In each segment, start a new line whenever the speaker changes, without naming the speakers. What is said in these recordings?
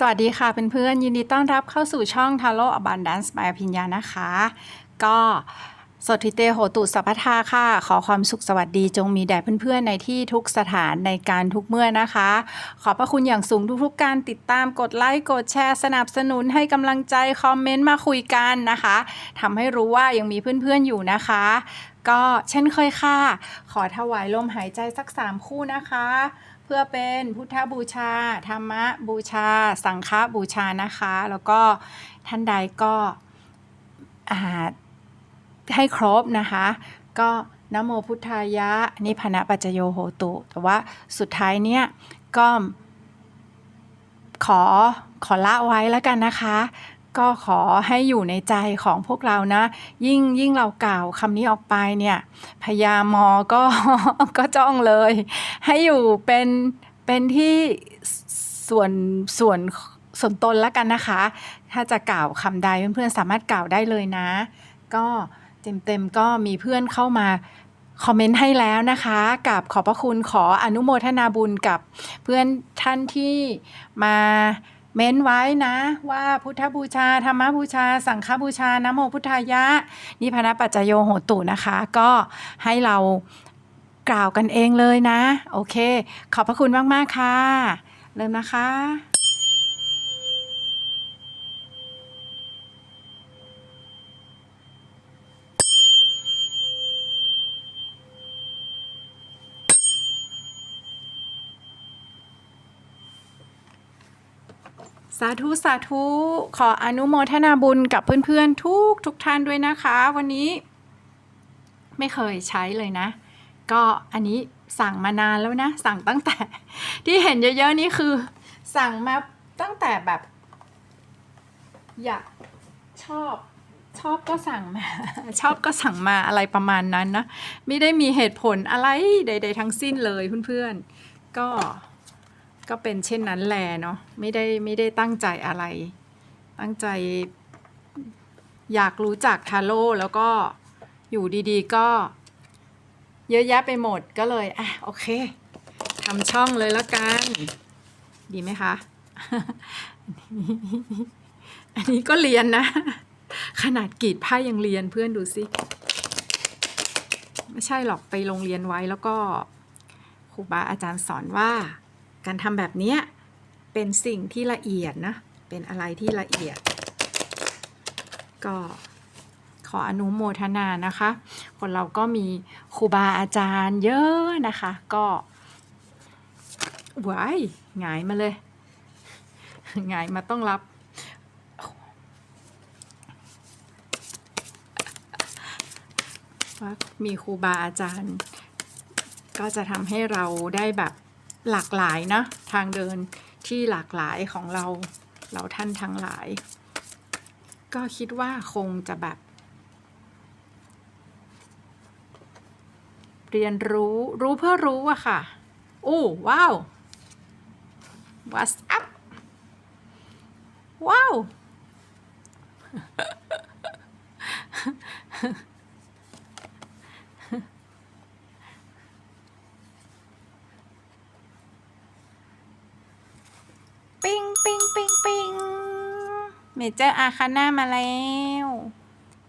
สวัสดีค่ะเพื่อนๆยินดีต้อนรับเข้าสู่ช่อง t a r o Abundance by อภิญญานะคะ ก็สดทิเตโหตุสัพพทาค่ะ ขอความสุขสวัสดีจงมีแด่เพื่อนๆ ในที่ทุกสถานในการทุกเมื่อนะคะ ขอบพระคุณอย่างสูงทุกๆการติดตามกดไลค์กดแชร์สนับสนุนให้กำลังใจคอมเมนต์มาคุยกันนะคะทำให้รู้ว่ายังมีเพื่อนๆอยู่นะคะ ก็เช่นเคยค่ะ ขอถวายลมหายใจสักสามคู่นะคะ พื่อเป็นพุทธบูชา ธรรมบูชา สังฆบูชานะคะ แล้วก็ท่านใดก็ให้ครบนะคะ ก็นโมพุทธายะนิพนะปัจจโยโหตุ แต่ว่าสุดท้ายเนี่ยก็ขอขอละไว้แล้วกันนะคะ ก็ขอให้อยู่ในใจของพวกเรานะ ยิ่งยิ่งเรากล่าวคำนี้ออกไปเนี่ยพญามอก็ก็จ้องเลย ให้อยู่เป็นเป็นที่ส่วนส่วนส่วนตนแล้วกันนะคะ ถ้าจะกล่าวคำใดเพื่อนๆสามารถกล่าวได้เลยนะ ก็เต็มๆก็มีเพื่อนเข้ามาคอมเมนต์ให้แล้วนะคะกับขอบพระคุณขออนุโมทนาบุญกับเพื่อนท่านที่มา เม้นไว้นะว่าพุทธบูชา ธรรมบูชา สังฆบูชานโมพุทธายะ นิพพานะปัจจโยโหตุนะคะ ก็ให้เรากล่าวกันเองเลยนะ โอเค ขอบพระคุณมาก ๆ ค่ะ เริ่มนะคะ สาธุสาธุขออนุโมทนาบุญกับเพื่อนๆ ทุกทุกท่านด้วยนะคะ วันนี้ไม่เคยใช้เลยนะ ก็อันนี้สั่งมานานแล้วนะ สั่งตั้งแต่ ที่เห็นเยอะๆนี่คือ สั่งมาตั้งแต่แบบ อยากชอบชอบก็สั่งมา ชอบก็สั่งมาอะไรประมาณนั้นนะ ไม่ได้มีเหตุผลอะไรใด ๆ ทั้งสิ้นเลยเพื่อนๆ ก็ ก็เป็นเช่นนั้นแหละเนาะไม่ได้ไม่ได้ตั้งใจอะไร ตั้งใจอยากรู้จักทาโร่แล้วก็อยู่ดีๆ ก็เยอะแยะไปหมดก็เลยอะโอเคทำช่องเลยแล้วกัน ดีไหมคะ อันนี้ก็เรียนนะ ขนาดกรีดผ้ายังเรียนเพื่อนดูสิ ไม่ใช่หรอกไปโรงเรียนไว้แล้วก็ครูบาอาจารย์สอนว่า การทำแบบนี้เป็นสิ่งที่ละเอียดนะ เป็นอะไรที่ละเอียด ก็ขออนุโมทนานะคะ คนเราก็มีครูบาอาจารย์เยอะนะคะ ก็ว้ายหงายมาเลยหงายมาต้องรับ ว่ามีครูบาอาจารย์ ก็จะทำให้เราได้แบบ หลากหลายนะ ทางเดินที่หลากหลายของเราเราท่านทั้งหลาย ก็คิดว่าคงจะแบบ เรียนรู้รู้เพื่อรู้อะค่ะอู้ว้าว what's up ว้าว ปิ้งปิ้งปิ้งปิ้ง เมเจอร์อาคาน่ามาแล้ว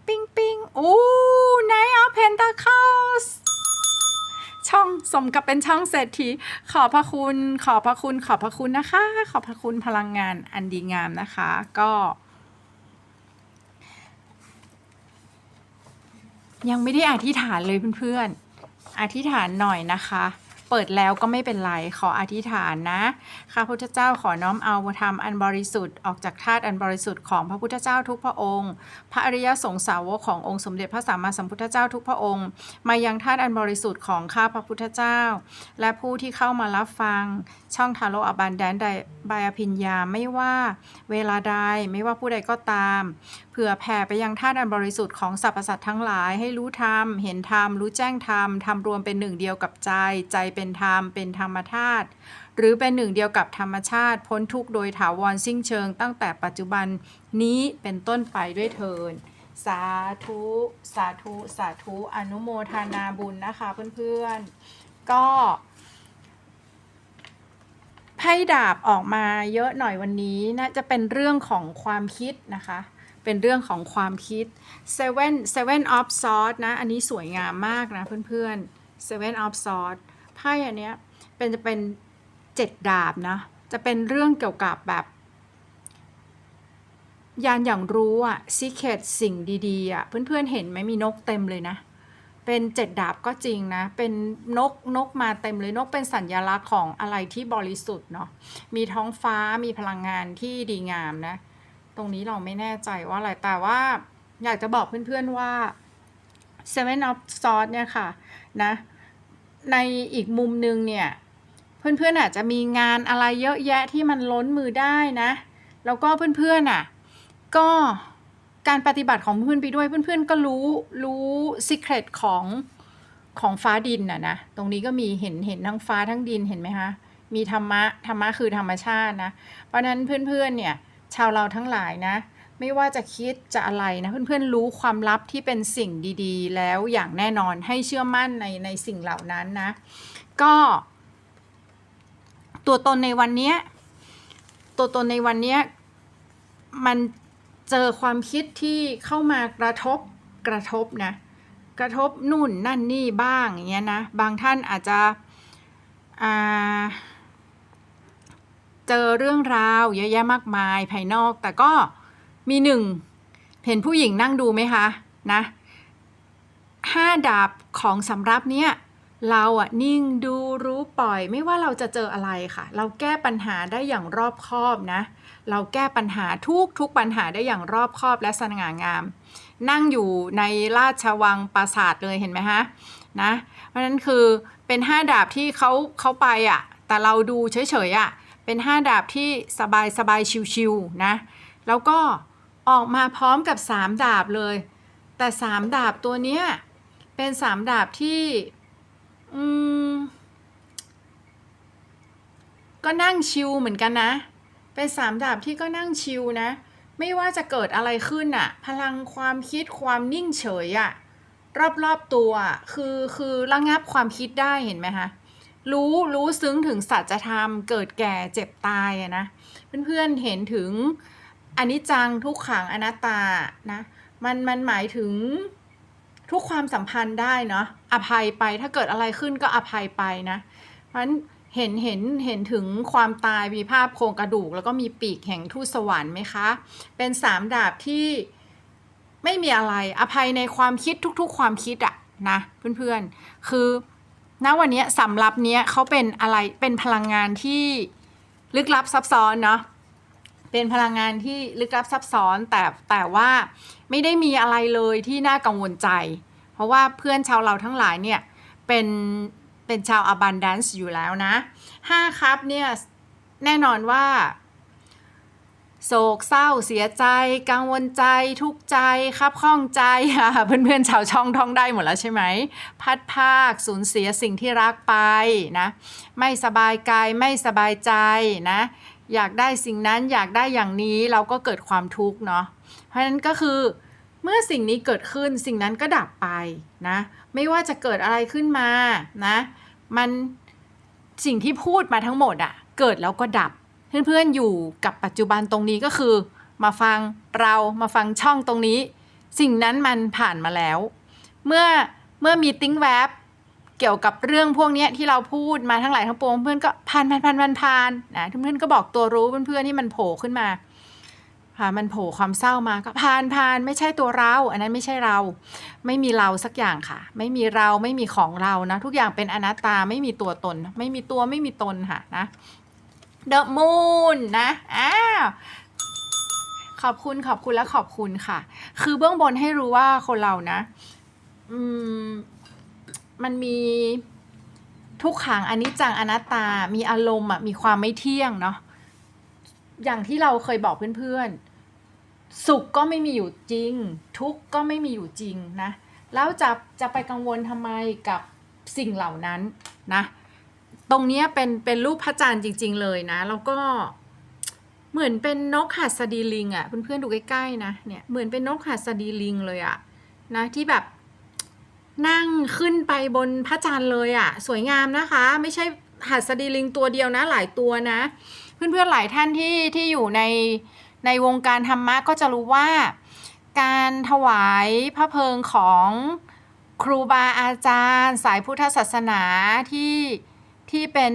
ปิ้งปิ้งโอ้ไนท์ออฟเพนตาคลสช่องสมกับเป็นช่องเศรษฐีขอพระคุณ ขอพระคุณ ขอพระคุณนะคะ ขอพระคุณพลังงานอันดีงามนะคะ ก็ ยังไม่ได้อธิษฐานเลยเพื่อนๆ อธิษฐานหน่อยนะคะ เปิดแล้วก็ไม่เป็นไร ขออธิษฐานนะ ข้าพุทธเจ้าขอน้อมเอาธรรมอันบริสุทธิ์ออกจากธาตุอันบริสุทธิ์ของพระพุทธเจ้าทุกพระองค์ พระอริยสงสาวกขององค์สมเด็จพระสัมมาสัมพุทธเจ้าทุกพระองค์ มายังธาตุอันบริสุทธิ์ของข้าพระพุทธเจ้า และผู้ที่เข้ามารับฟัง ช่องทาโรอบันแดนไดบายอภิญญาไม่ว่าเวลาใดไม่ว่าผู้ใดก็ตาม เผื่อแผ่ไปยังธาตุอันบริสุทธิ์ของสรรพสัตว์ทั้งหลายให้รู้ธรรมเห็นธรรมรู้แจ้งธรรมทำรวมเป็นหนึ่งเดียวกับใจใจเป็นเป็นธรรม เป็นธรรมธาตุหรือเป็นหนึ่งเดียวกับธรรมชาติ พ้นทุกโดยถาวรสิ้นเชิง ตั้งแต่ปัจจุบันนี้เป็นต้นไปด้วยเทินสาธุ สาธุ สาธุ อนุโมทนาบุญนะคะเพื่อนๆ ก็ไพ่ดาบออกมาเยอะหน่อยวันนี้น่าจะเป็นเรื่องของความคิดนะคะ เป็นเรื่องของความคิด seven seven of swords นะ อันนี้สวยงามมากนะเพื่อนๆ seven of swords ไพ่อันเนี้ยเป็นจะเป็นเจ็ดดาบนะ จะเป็นเรื่องเกี่ยวกับแบบยานอย่างรู้อะ secret สิ่งดีๆอะเพื่อนๆเห็นไหมมีนกเต็มเลยนะ เป็นเจ็ดดาบก็จริงนะ เป็นนกนกมาเต็มเลยนกเป็นสัญญลักษณ์ของอะไรที่บริสุทธิ์เนาะมีท้องฟ้ามีพลังงานที่ดีงามนะ ตรงนี้เราไม่แน่ใจว่าอะไรแต่ว่าอยากจะบอกเพื่อนๆว่า Seven of Swords เนี่ยค่ะนะ ในอีกมุมหนึงเนี่ย เพื่อนๆอาจจะมีงานอะไรเยอะแยะที่มันล้นมือได้นะ แล้วก็เพื่อนๆอะก็การปฏิบัติของเพื่อนไปด้วยเพื่อนๆก็รู้รู้สิเครตของของฟ้าดินน่ะนะตรงนี้ก็มีเห็นเห็นทั้งฟ้าทั้งดินเห็นไหมคะมีธรรมะธรรมะคือธรรมชาตินะ เพราะนั้นเพื่อนๆเนี่ยชาวเราทั้งหลายนะ ไม่ว่าจะคิดจะอะไรนะเพื่อนๆรู้ความลับที่เป็นสิ่งดีๆ แล้วอย่างแน่นอนให้เชื่อมั่นในในสิ่งเหล่านั้นนะ ก็ ตัวตนในวันนี้ตัวตนในวันนี้มันเจอความคิดที่เข้ามากระทบกระทบนะ กระทบนู่นนั่นนี่บ้างอย่างเงี้ยนะบางท่านอาจจะอ่าเจอเรื่องราวเยอะแยะมากมายภายนอก แต่ก็ มีหนึ่งเห็นผู้หญิงนั่งดูไหมคะนะห้าดาบของสำรับเนี้ยเราอะนิ่งดูรู้ปล่อยไม่ว่าเราจะเจออะไรค่ะ เราแก้ปัญหาได้อย่างรอบคอบนะ เราแก้ปัญหาทุกทุกปัญหาได้อย่างรอบคอบและสง่างาม นั่งอยู่ในราชวังปราสาทเลยเห็นไหมฮะนะเพราะนั้นคือเป็นห้าดาบที่เขาเขาไปอะ่ะ แต่เราดูเฉยๆอะ่ะเป็นห้าดาบที่สบายสบายชิวๆนะ แล้วก็ ออกมาพร้อมกับสามดาบเลย แต่สามดาบตัวเนี้ยเป็นสามดาบที่อืมก็นั่งชิลเหมือนกันนะ เป็นสามดาบที่ก็นั่งชิลนะ ไม่ว่าจะเกิดอะไรขึ้นอะพลังความคิดความนิ่งเฉยอะรอบๆตัวอะคือคือระงับความคิดได้เห็นไหมคะรู้รู้ซึ้งถึงสัจธรรมเกิดแก่เจ็บตายอะนะ เพื่อนๆเห็นถึง อันิจจังทุกขังอนัตตานะมันมันหมายถึงทุกความสัมพันธ์ได้เนาะอภัยไปถ้าเกิดอะไรขึ้นก็อภัยไปนะเพราะฉะนั้นเห็นเห็นเห็นถึงความตายมีภาพโครงกระดูก แล้วก็มีปีกแห่งทูตสวรรค์ไหมคะ เป็นสามดาบที่ไม่มีอะไรอภัยในความคิดทุกๆ ความคิดอะนะเพื่อนๆ คือณวันนี้สำรับเนี้ยเขาเป็นอะไรเป็นพลังงานที่ลึกลับซับซ้อนเนาะ เป็นพลังงานที่ลึกลับซับซ้อนแต่แต่ว่าไม่ได้มีอะไรเลยที่น่ากังวลใจ เพราะว่าเพื่อนชาวเราทั้งหลายเนี่ยเป็นเป็นชาว abundance อยู่แล้วนะห้าครับเนี่ยแน่นอนว่า โศกเศร้าเสียใจ กังวลใจ ทุกข์ใจครับข้องใจเพื่อนๆชาวช่องท่องได้หมดแล้วใช่ไหม พัดภาคสูญเสียสิ่งที่รักไปนะ ไม่สบายกายไม่สบายใจนะ อยากได้สิ่งนั้นอยากได้อย่างนี้เราก็เกิดความทุกข์เนาะเพราะฉะนั้นก็คือเมื่อสิ่งนี้เกิดขึ้นสิ่งนั้นก็ดับไปนะ ไม่ว่าจะเกิดอะไรขึ้นมานะมันสิ่งที่พูดมาทั้งหมดอะเกิดแล้วก็ดับ เพื่อนๆอยู่กับปัจจุบันตรงนี้ก็คือ มาฟังเรามาฟังช่องตรงนี้ สิ่งนั้นมันผ่านมาแล้ว เมื่อเมื่อมีติ้งแวบ เกี่ยวกับเรื่องพวกนี้ที่เราพูดมาทั้งหลายทั้งปวงเพื่อนก็ผ่านผ่านผ่านผ่านผ่านนะเพื่อนก็บอกตัวรู้เพื่อนๆที่มันโผล่ขึ้นมาผ่านมันโผล่ความเศร้ามาก็ผ่านผ่านไม่ใช่ตัวเรา อันนั้นไม่ใช่เรา ไม่มีเราสักอย่างค่ะ ไม่มีเราไม่มีของเรานะ ทุกอย่างเป็นอนัตตาไม่มีตัวตน ไม่มีตัวไม่มีตนค่ะนะ The Moon นะอ้าวขอบคุณขอบคุณและขอบคุณค่ะ คือเบื้องบนให้รู้ว่าคนเรานะ อืม มันมีทุกขังอนิจจังอนัตตา มีอารมณ์อะมีความไม่เที่ยงเนาะอย่างที่เราเคยบอกเพื่อนๆ สุขก็ไม่มีอยู่จริง ทุกข์ก็ไม่มีอยู่จริงนะแล้วจะจะไปกังวลทำไมกับสิ่งเหล่านั้นนะตรงนี้เป็นเป็นรูปพระจันทร์จริง ๆ เลยนะแล้วก็เหมือนเป็นนกหัสดีลิงอะ่ะเพื่อนๆดูใกล้ๆนะเนี่ยเหมือนเป็นนกหัสดีลิงเลยอะ่ะนะที่แบบ นั่งขึ้นไปบนพระจันทร์เลยอะ่ะ สวยงามนะคะ ไม่ใช่หัสดีลิงตัวเดียวนะหลายตัวนะ เพื่อนๆหลายท่านที่ที่อยู่ในในวงการธรรมะก็จะรู้ว่า การถวายพระเพลิงของครูบาอาจารย์ สายพุทธศาสนาที่ที่เป็น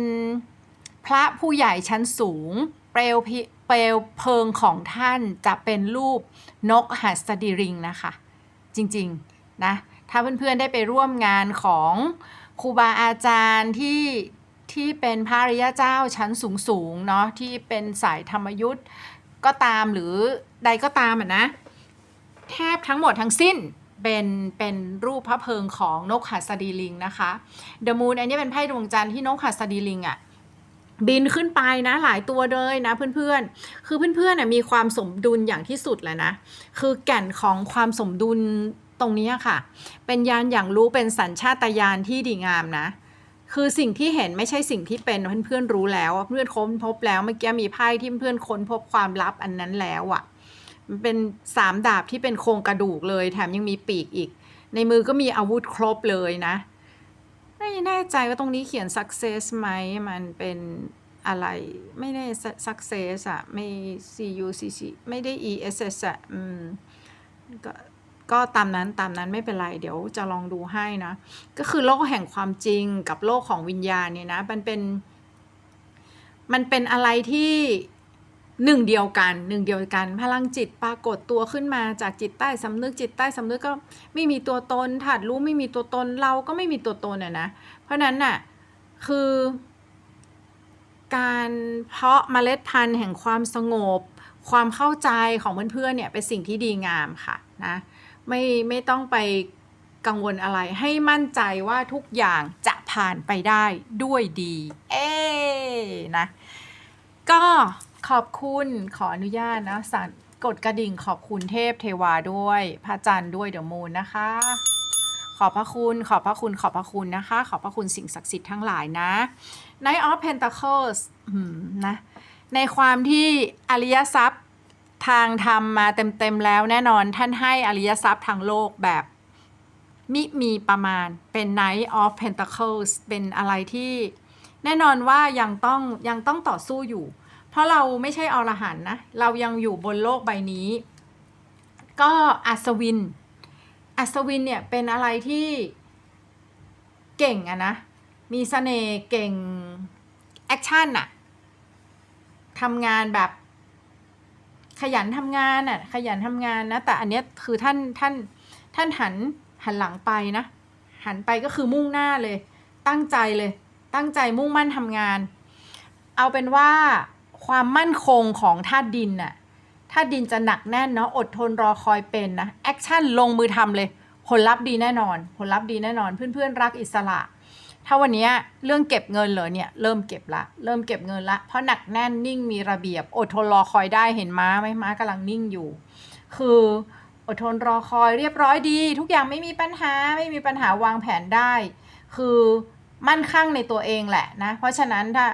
พระผู้ใหญ่ชั้นสูง เปลวพิเปลวเพลิงของท่านจะเป็นรูปนกหัสดีลิงนะคะ จริง ๆ นะ ถ้าเพื่อนๆได้ไปร่วมงานของครูบาอาจารย์ที่ที่เป็นพระริยเจ้าชั้นสูงๆเนาะที่เป็นสายธรรมยุทธ์ก็ตามหรือใดก็ตามอะนะ แทบทั้งหมดทั้งสิ้นเป็นเป็นรูปพระเพิงของนกหัสดีลิงนะคะเดอะมูนอันนี้เป็นไพ่ดวงจันทร์ที่นกหัสดีลิงอะ่ะบินขึ้นไปนะหลายตัวเลยนะเพื่อนๆ คือเพื่อนๆน่ะมีความสมดุลอย่างที่สุดแหละนะ คือแก่นของความสมดุล ตรงนี้ค่ะ เป็นยานอย่างรู้เป็นสัญชาตญาณที่ดีงามนะ คือสิ่งที่เห็นไม่ใช่สิ่งที่เป็นเพื่อนๆรู้แล้ว เพื่อนค้นพบแล้วเมื่อกี้มีไพ่ที่เพื่อนค้นพบความลับอันนั้นแล้วอะ่ะมันเป็นสามดาบที่เป็นโครงกระดูกเลย แถมยังมีปีกอีก ในมือก็มีอาวุธครบเลยนะไม่แน่ใจว่าตรงนี้เขียน success ไหมมันเป็นอะไรไม่ได้ success อะไม่ cucc ไม่ได้ ess อะอืมก็ ก็ตามนั้นตามนั้นไม่เป็นไร เดี๋ยวจะลองดูให้นะ ก็คือโลกแห่งความจริงกับโลกของวิญญาณเนี่ยนะ มันเป็น มันเป็นอะไรที่หนึ่งเดียวกันหนึ่งเดียวกัน พลังจิตปรากฏตัวขึ้นมาจากจิตใต้สำนึกจิตใต้สำนึกก็ไม่มีตัวตนถาดรู้ไม่มีตัวตนเราก็ไม่มีตัวตนอะนะ เพราะนั้นน่ะคือ การเพาะเมล็ดพันธุ์แห่งความสงบ ความเข้าใจของเพื่อนๆเนี่ยเป็นสิ่งที่ดีงามค่ะนะ ไม่ไม่ต้องไปกังวลอะไร ให้มั่นใจว่าทุกอย่างจะผ่านไปได้ด้วยดี เอ๊นะ ก็ขอบคุณขออนุญาตนะสั่นกดกระดิ่งขอบคุณเทพเทวาด้วย พระจันทร์ด้วยเดอะมูนนะคะ ขอบพระคุณ ขอบพระคุณ ขอบพระคุณนะคะ ขอบพระคุณสิ่งศักดิ์สิทธิ์ทั้งหลายนะ Knight of Pentacles นะ ในความที่อริยทรัพย์ ทางธรรมมาเต็มๆแล้วแน่นอนท่านให้อริยทรัพย์ทางโลกแบบมิมีประมาณเป็น Knight of Pentacles เป็นอะไรที่แน่นอนว่ายังต้องยังต้องต่อสู้อยู่ เพราะเราไม่ใช่อรหันนะ เรายังอยู่บนโลกใบนี้ ก็อัศวิน อัศวินเนี่ยเป็นอะไรที่เก่งอะนะ มีเสน่ห์เก่ง แอคชั่นอะทำงานแบบ ขยันทำงานอะขยันทำงานนะ แต่อันเนี้ยคือท่านท่านท่านหันหันหลังไปนะ หันไปก็คือมุ่งหน้าเลย ตั้งใจเลย ตั้งใจมุ่งมั่นทำงาน เอาเป็นว่าความมั่นคงของธาตุดินน่ะธาตุดินจะหนักแน่นเนาะอดทนรอคอยเป็นนะแอคชั่นลงมือทำเลย ผลลัพธ์ดีแน่นอน ผลลัพธ์ดีแน่นอนเพื่อนๆรักอิสระ ถ้าวันนี้เรื่องเก็บเงินเหรอเนี่ยเริ่มเก็บละ เริ่มเก็บเงินละ เพราะหนักแน่นนิ่งมีระเบียบ อดทนรอคอยได้เห็นม้าไหมม้ากำลังนิ่งอยู่ คืออดทนรอคอยเรียบร้อยดี ทุกอย่างไม่มีปัญหาไม่มีปัญหาวางแผนได้ คือมั่นคั่งในตัวเองแหละนะ เพราะฉะนั้นถ้า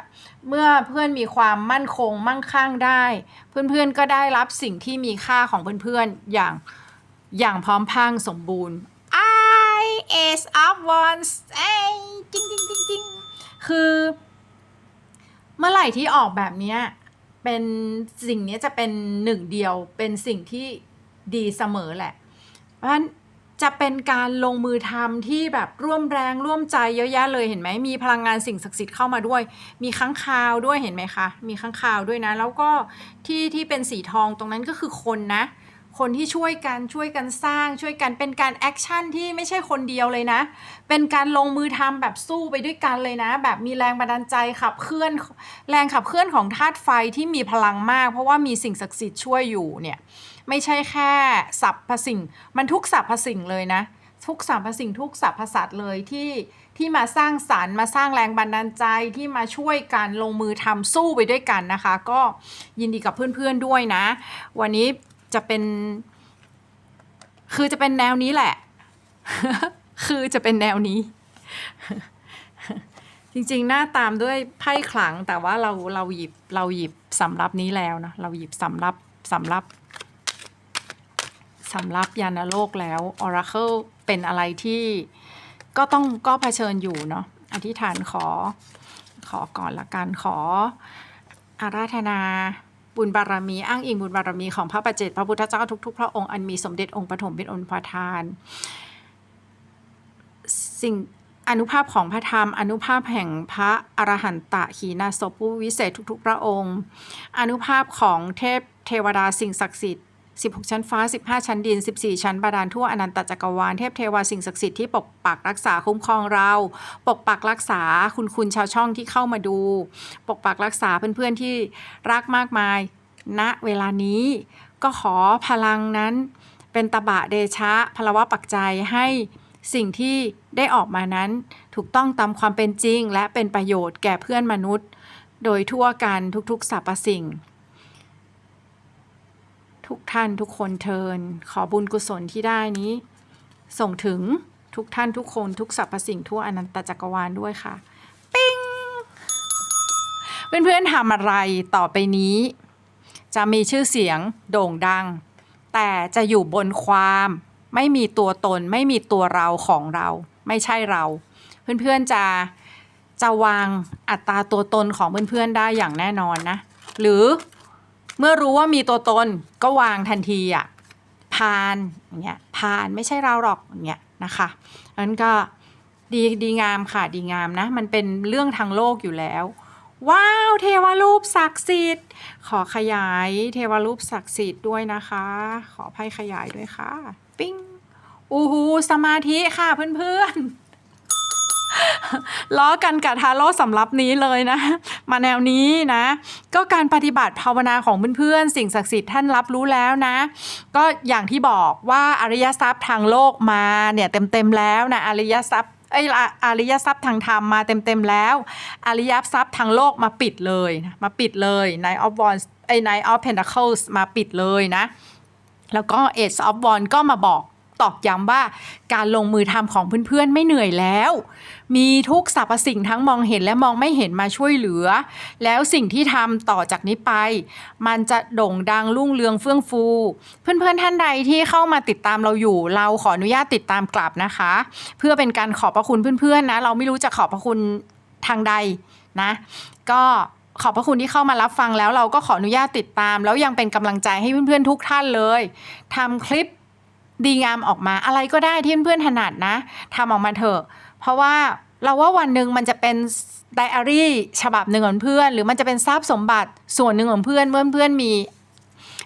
เมื่อเพื่อนมีความมั่นคงมั่งคั่งได้ เพื่อนๆก็ได้รับสิ่งที่มีค่าของเพื่อนๆอย่างอย่างพร้อมพังสมบูรณ์ I is up once เอ้ยจริงจริงจริงจริงคือ เมื่อไหร่ที่ออกแบบนี้เป็นสิ่งนี้จะเป็นหนึ่งเดียวเป็นสิ่งที่ดีเสมอแหละ เพราะฉะนั้นจะเป็นการลงมือทำที่แบบร่วมแรงร่วมใจเยอะแยะเลยเห็นไหมมีพลังงานสิ่งศักดิ์สิทธิ์เข้ามาด้วย มีค้างคาวด้วยเห็นไหมคะ มีค้างคาวด้วยนะ แล้วก็ที่ที่เป็นสีทองตรงนั้นก็คือคนนะ คนที่ช่วยกันช่วยกันสร้างช่วยกันเป็นการแอคชั่นที่ไม่ใช่คนเดียวเลยนะ เป็นการลงมือทำแบบสู้ไปด้วยกันเลยนะ แบบมีแรงบันดาลใจขับเคลื่อนแรงขับเคลื่อนของธาตุไฟที่มีพลังมาก เพราะว่ามีสิ่งศักดิ์สิทธิ์ช่วยอยู่เนี่ยไม่ใช่แค่สรรพสิ่ง มันทุกสรรพสิ่งเลยนะ ทุกสรรพสิ่งทุกสรรพสัตว์เลยที่ที่มาสร้างสารรค์มาสร้างแรงบันดาลใจที่มาช่วยกันลงมือทำสู้ไปด้วยกันนะคะ ก็ยินดีกับเพื่อนๆด้วยนะ วันนี้ จะเป็น คือจะเป็นแนวนี้แหละ คือจะเป็นแนวนี้ จริงๆ หน้าตามด้วยไพ่ขลัง แต่ว่าเราเราหยิบเราหยิบสำรับนี้แล้วนะ เราหยิบสำรับสำรับสำรับยานโลกแล้ว Oracle เป็นอะไรที่ก็ต้องก็เผชิญอยู่เนาะ อธิษฐานขอขขอก่อนละกัน ขออาราธนา บุญบารมีอ้างอิงบุญบารมีของพระประเจกพระพุทธเจ้าทุกๆ พระองค์อันมีสมเด็จองค์ปฐมเป็นองค์ประธาน สิ่งอนุภาพของพระธรรม อนุภาพแห่งพระอรหันตะขีณาสพผู้วิเศษทุกๆ พระองค์ อนุภาพของเทพเทวดาสิ่งศักดิ์สิทธิ์ 16 ชั้นฟ้า 15 ชั้นดิน 14 ชั้นบาดาลทั่วอนันตจักรวาล เทพเทวาสิ่งศักดิ์สิทธิ์ที่ปกปักรักษาคุ้มครองเรา ปกปักรักษาคุณคุณชาวช่องที่เข้ามาดู ปกปักรักษาเพื่อนๆที่รักมากมายณเวลานี้ก็ขอพลังนั้น เป็นตบะเดชะพลวะปักใจให้สิ่งที่ได้ออกมานั้น ถูกต้องตามความเป็นจริง และเป็นประโยชน์แก่เพื่อนมนุษย์ โดยทั่วกันทุกๆสรรพสิ่ง ทุกท่านทุกคนเทิน ขอบุญกุศลที่ได้นี้ ส่งถึงทุกท่านทุกคนทุกสรรพสิ่งทั่วอนันตจักรวาลด้วยค่ะ ปิ้งเพื่อนๆทำอะไรต่อไปนี้ จะมีชื่อเสียงโด่งดัง แต่จะอยู่บนความ ไม่มีตัวตน ไม่มีตัวเราของเรา ไม่ใช่เรา เพื่อนๆจะจะวางอัตราตัวตนของเพื่อนๆได้อย่างแน่นอนนะ หรือ เมื่อรู้ว่ามีตัวตนก็วางทันทีอะพานอย่างเงี้ยพานไม่ใช่เราหรอกอย่างเงี้ยนะคะนั้นก็ดีดีงามค่ะดีงามนะ มันเป็นเรื่องทางโลกอยู่แล้ว ว้าวเทวรูปศักดิ์สิทธิ์ ขอขยายเทวรูปศักดิ์สิทธิ์ด้วยนะคะ ขอไพ่ขยายด้วยค่ะ ปิ้งอูหูสมาธิค่ะเพื่อนๆ ล้อกันกับทาโร่สำรับนี้เลยนะ มาแนวนี้นะ ก็การปฏิบัติภาวนาของเพื่อนๆ สิ่งศักดิ์สิทธิ์ท่านรับรู้แล้วนะ ก็อย่างที่บอกว่าอริยทรัพย์ทางโลกมาเนี่ยเต็มๆแล้วนะอริยทรัพย์ไอ้อริยทรัพย์ทางธรรมมาเต็มๆแล้ว อริยทรัพย์ทางโลกมาปิดเลยนะมาปิดเลย Knight of w a n ไอ้ Knight of Pentacles มาปิดเลยนะ แล้วก็ Ace of w a n ก็มาบอก ตอกย้ำว่าการลงมือทำของเพื่อนๆไม่เหนื่อยแล้ว มีทุกสรรพสิ่งทั้งมองเห็นและมองไม่เห็นมาช่วยเหลือ แล้วสิ่งที่ทำต่อจากนี้ไป มันจะโด่งดังรุ่งเรืองเฟื่องฟู เพื่อนๆท่านใดที่เข้ามาติดตามเราอยู่ เราขออนุญาตติดตามกลับนะคะ เพื่อเป็นการขอบพระคุณเพื่อนๆนะ เราไม่รู้จะขอบพระคุณทางใดนะ ก็ขอบพระคุณที่เข้ามารับฟังแล้วเราก็ขออนุญาตติดตาม แล้วยังเป็นกำลังใจให้เพื่อนๆทุกท่านเลยทำคลิป ดีงามออกมาอะไรก็ได้ที่เพื่อนถนัดนะทำออกมาเถอะ เพราะว่าเราว่าวันหนึ่งมันจะเป็นไดอารี่ฉบับหนึ่งของเพื่อน หรือมันจะเป็นทรัพย์สมบัติส่วนหนึ่งของเพื่อนเมื่อเพื่อนมี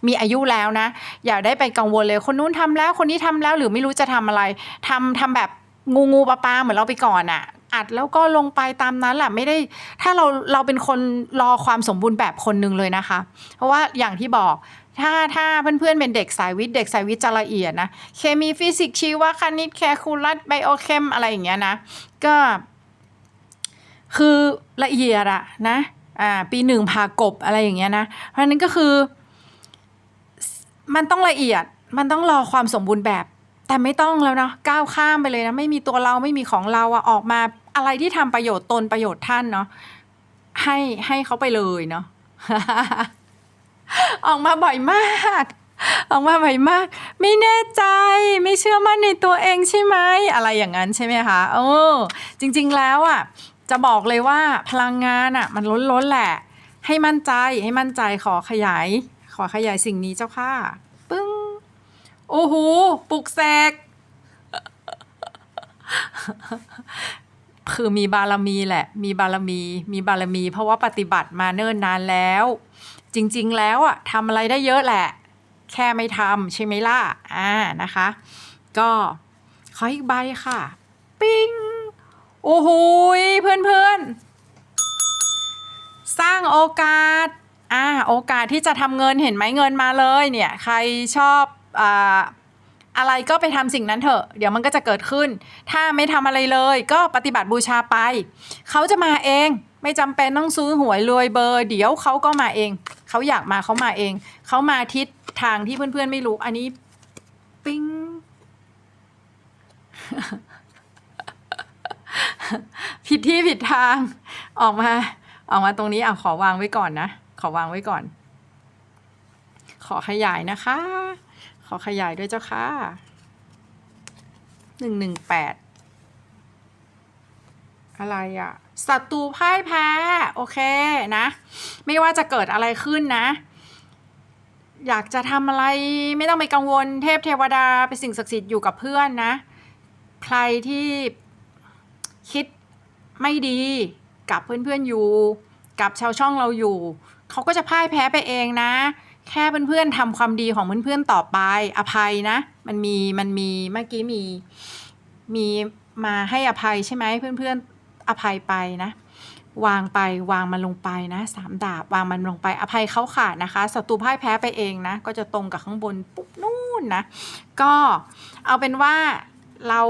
มีอายุแล้วนะ อย่าได้ไปกังวลเลยคนนู้นทำแล้วคนนี้ทำแล้วหรือไม่รู้จะทำอะไรทำทำแบบงูงูปลาปลาเหมือนเราไปก่อนอะอัดแล้วก็ลงไปตามนั้นแหละไม่ได้ถ้าเราเราเป็นคนรอความสมบูรณ์แบบคนหนึ่งเลยนะคะ เพราะว่าอย่างที่บอก ถ้าถ้าเพื่อนๆเป็นเด็กสายวิทย์เด็กสายวิทย์จะละเอียดนะ เคมีฟิสิกส์ชีวคณิตแคคูลัสไบโอเคมอะไรอย่างเงี้ยนะ ก็คือละเอียดอะนะอ่าปีหนึ่งพากบอะไรอย่างเงี้ยนะ เพราะนั้นก็คือ มันต้องละเอียดมันต้องรอความสมบูรณ์แบบ แต่ไม่ต้องแล้วเนาะก้าวข้ามไปเลยนะไม่มีตัวเราไม่มีของเราอะออกมาอะไรที่ทำประโยชน์ตนประโยชน์ท่านเนาะให้ให้เขาไปเลยเนาะ ออกมาบ่อยมาก ออกมาบ่อยมาก ไม่แน่ใจไม่เชื่อมั่นในตัวเองใช่ไหมอะไรอย่างนั้นใช่ไหมคะโอ้จริงๆแล้วอะจะบอกเลยว่าพลังงานอะ มันล้นๆแหละ ให้มั่นใจให้มั่นใจขอขยาย ขอขยายสิ่งนี้เจ้าค่ะปึ้งโอ้โหปลุกแสกคือมีบารมีแหละ มีบารมี มีบารมี เพราะว่าปฏิบัติมาเนิ่นนานแล้ว จริง ๆ แล้วอะทำอะไรได้เยอะแหละ แค่ไม่ทำใช่ไหมล่ะอ่านะคะ ก็ขออีกใบค่ะ ปิ้ง โอ้โหยเพื่อนๆ สร้างโอกาสอ่าโอกาสที่จะทำเงินเห็นไหมเงินมาเลยเนี่ย ใครชอบอ่า อะไรก็ไปทำสิ่งนั้นเถอะ เดี๋ยวมันก็จะเกิดขึ้น ถ้าไม่ทำอะไรเลยก็ปฏิบัติบูชาไป เขาจะมาเอง ไม่จำเป็นต้องซื้อหวยรวยเบอร์ เดี๋ยวเขาก็มาเอง เขาอยากมาเขามาเอง เขามาทิศทางที่เพื่อนๆไม่รู้ อันนี้ปิ้งผิดที่ผิดทาง ออกมา ออกมาตรงนี้อะขอวางไว้ก่อนนะ ขอวางไว้ก่อน ขอขยายนะคะ ขอขยายด้วยเจ้าค่ะหนึ่งหนึ่งแปดอะไรอะศัตรูพ่ายแพ้ โอเคนะ ไม่ว่าจะเกิดอะไรขึ้นนะ อยากจะทำอะไรไม่ต้องไปกังวลเทพเทวดาเป็นสิ่งศักดิ์สิทธิ์อยู่กับเพื่อนนะ ใครที่คิดไม่ดีกับเพื่อนๆอยู่ กับชาวช่องเราอยู่ เขาก็จะพ่ายแพ้ไปเองนะ แค่เพื่อนๆทำความดีของเพื่อนๆต่อไป อภัยนะ มันมีมันมีเมื่อกี้มีมีมาให้อภัยใช่ไหมเพื่อนๆอภัยไปนะ วางไปวางมันลงไปนะสามดาบวางมันลงไป อภัยเขาขาดนะคะศัตรูพ่ายแพ้ไปเองนะ ก็จะตรงกับข้างบนปุ๊บนู่นนะ ก็เอาเป็นว่าเรา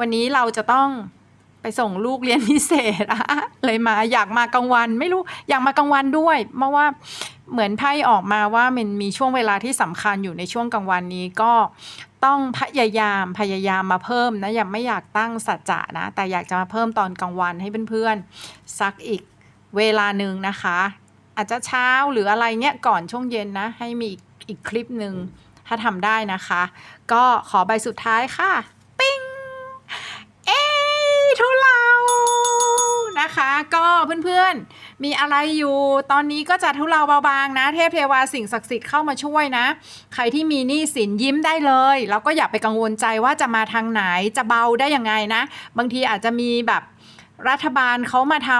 วันนี้เราจะต้องไปส่งลูกเรียนพิเศษอะเลยมาอยากมากลางวันไม่รู้อยากมากลางวันด้วยเพราะว่า เหมือนไพ่ออกมาว่ามันมีช่วงเวลาที่สำคัญอยู่ในช่วงกลางวันนี้ก็ต้องพยายามพยายามมาเพิ่มนะยังไม่อยากตั้งสัจจะนะแต่อยากจะมาเพิ่มตอนกลางวันให้เพื่อนๆสักอีกเวลาหนึ่งนะคะ อาจจะเช้าหรืออะไรเงี้ยก่อนช่วงเย็นนะ ให้มีอีกคลิปหนึ่งถ้าทำได้นะคะ ก็ขอใบสุดท้ายค่ะ ปิ้งเอ้ทุเรา นะคะ ก็เพื่อนๆ มีอะไรอยู่ ตอนนี้ก็จะทุเราเบาบางนะ เทพเทวาสิ่งศักดิ์สิทธิ์เข้ามาช่วยนะ ใครที่มีหนี้สินยิ้มได้เลย แล้วก็อย่าไปกังวลใจว่าจะมาทางไหนจะเบาได้ยังไงนะ บางทีอาจจะมีแบบรัฐบาลเขามาท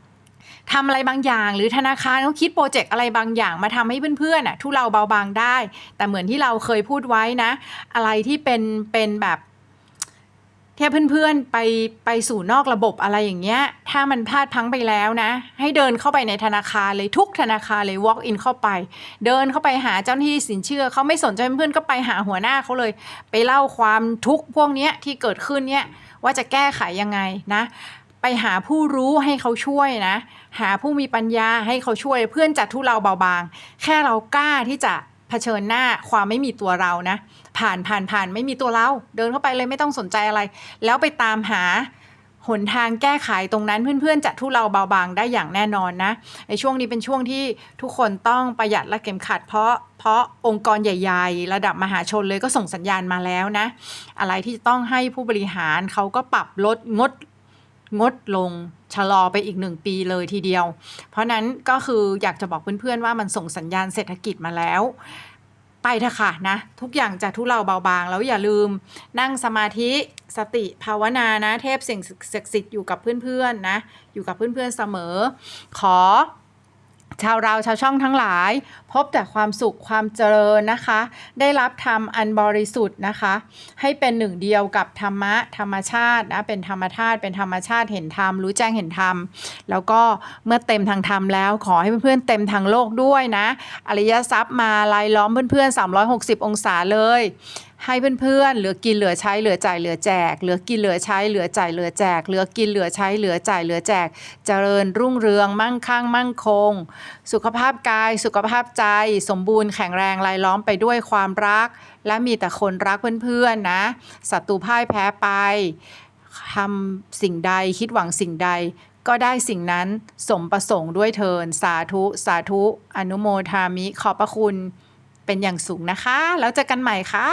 ำทำอะไรบางอย่าง หรือธนาคารเขาคิดโปรเจกต์อะไรบางอย่างมาทำให้เพื่อนๆน่ะทุเราเบาบางได้ แต่เหมือนที่เราเคยพูดไว้นะ อะไรที่เป็นเป็นแบบ เทียบเพื่อนๆไปไปสู่นอกระบบอะไรอย่างเงี้ย ถ้ามันพลาดพังไปแล้วนะ ให้เดินเข้าไปในธนาคารเลยทุกธนาคารเลย walk in เข้าไป เดินเข้าไปหาเจ้าหน้าที่สินเชื่อเขาไม่สนใจเพื่อนๆก็ไปหาหัวหน้าเขาเลย ไปเล่าความทุกข์พวกเนี้ยที่เกิดขึ้นเนี่ยว่าจะแก้ไขยังไงนะ ไปหาผู้รู้ให้เขาช่วยนะ หาผู้มีปัญญาให้เขาช่วยเพื่อนจัดทุเราเบาบาง แค่เรากล้าที่จะเผชิญหน้าความไม่มีตัวเรานะ ผ่านผ่านผ่านไม่มีตัวเรา เดินเข้าไปเลยไม่ต้องสนใจอะไร แล้วไปตามหาหนทางแก้ไขตรงนั้นเพื่อนๆจะทุเราเบาบางได้อย่างแน่นอนนะในช่วงนี้เป็นช่วงที่ทุกคนต้องประหยัดและเข็มขัด เพราะเพราะองค์กรใหญ่ ๆ ระดับมหาชนเลยก็ส่งสัญญาณมาแล้วนะ อะไรที่จะต้องให้ผู้บริหารเขาก็ปรับลดงดงดลงชะลอไปอีกหนึ่งปีเลยทีเดียว เพราะนั้นก็คืออยากจะบอกเพื่อนๆว่ามันส่งสัญญาณเศรษฐกิจมาแล้ว ไปเถอะค่ะนะ ทุกอย่างจะทุเลาเบาบาง แล้วอย่าลืมนั่งสมาธิสติภาวนานะ เทพสิ่งศักดิ์สิทธิ์อยู่กับเพื่อนๆนะ อยู่กับเพื่อนๆเสมอ ขอ ชาวเราชาวช่องทั้งหลาย พบแต่ความสุขความเจริญนะคะ ได้รับธรรมอันบริสุทธิ์นะคะ ให้เป็นหนึ่งเดียวกับธรรมะธรรมชาตินะเป็นธรรมชาติเป็นธรรมชาติเห็นธรรมรู้แจ้งเห็นธรรม แล้วก็เมื่อเต็มทางธรรมแล้ว ขอให้เพื่อนๆเต็มทางโลกด้วยนะ อริยทรัพย์มาลายล้อมเพื่อนๆ360 องศาเลย ให้เพื่อนๆ เหลือกินเหลือใช้เหลือจ่ายเหลือแจก เหลือกินเหลือใช้เหลือจ่ายเหลือแจก เหลือกินเหลือใช้เหลือจ่ายเหลือแจก เจริญรุ่งเรืองมั่งคั่งมั่งคง สุขภาพกาย สุขภาพใจ สมบูรณ์แข็งแรงรายล้อมไปด้วยความรัก และมีแต่คนรักเพื่อนๆนะศัตรูพ่ายแพ้ไปทำสิ่งใดคิดหวังสิ่งใดก็ได้สิ่งนั้นสมประสงค์ด้วยเทิน สาธุสาธุ อนุโมทามิ ขอบพระคุณเป็นอย่างสูงนะคะ แล้วเจอกันใหม่ค่ะ